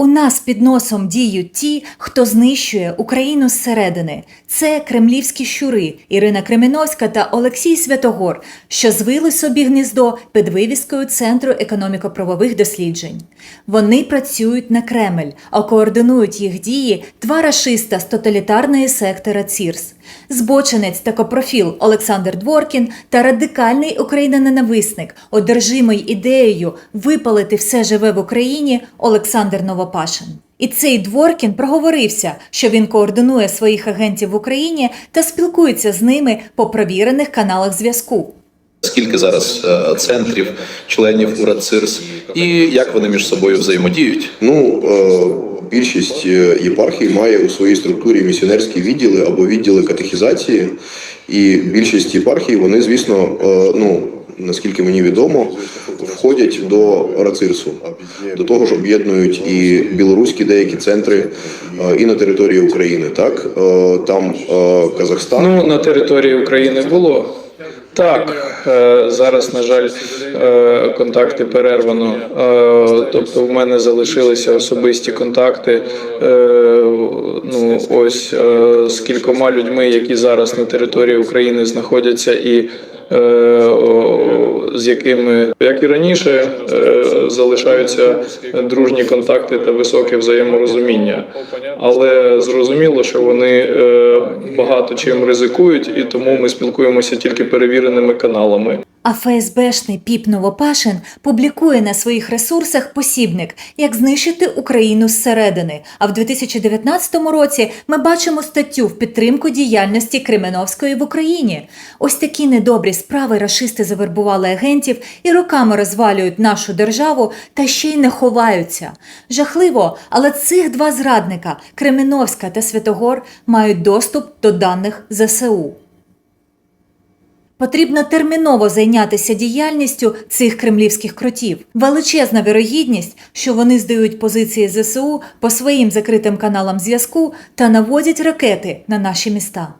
У нас під носом діють ті, хто знищує Україну зсередини. Це кремлівські щури Ірина Кременовська та Олексій Святогор, що звили собі гніздо під вивіскою Центру економіко-правових досліджень. Вони працюють на Кремль, а координують їх дії два рашиста з тоталітарної сектора ЦІРС. Збочинець та копрофіл Олександр Дворкін та радикальний україноненависник, одержимий ідеєю випалити все живе в Україні Олександр Новопашин. І цей Дворкін проговорився, що він координує своїх агентів в Україні та спілкується з ними по провірених каналах зв'язку. Скільки зараз е, центрів, членів УРАЦИРС і як вони між собою взаємодіють? Ну, е, більшість е, єпархій має у своїй структурі місіонерські відділи або відділи катехізації. І більшість єпархій, вони, звісно, е, ну, наскільки мені відомо, входять до РАЦИРСу. До того ж, об'єднують і білоруські деякі центри е, і на території України. Так, там Казахстан. Ну, на території України було. Так, е, зараз, на жаль, е, контакти перервано. Е, Тобто, в мене залишилися особисті контакти. Ну, ось з кількома людьми, які зараз на території України знаходяться і. З якими, як і раніше, е, залишаються дружні контакти та високе взаєморозуміння, але зрозуміло, що вони е, багато чим ризикують, і тому ми спілкуємося тільки перевіреними каналами. А ФСБшний Піп Новопашин публікує на своїх ресурсах посібник, як знищити Україну зсередини. А в 2019 році ми бачимо статтю в підтримку діяльності Кременовської в Україні. Ось такі недобрі справи рашисти завербували агентів і роками розвалюють нашу державу та ще й не ховаються. Жахливо, але цих два зрадника Кременовська та Святогор мають доступ до даних ЗСУ. Потрібно терміново зайнятися діяльністю цих кремлівських кротів. Величезна вірогідність, що вони здають позиції ЗСУ по своїм закритим каналам зв'язку та наводять ракети на наші міста.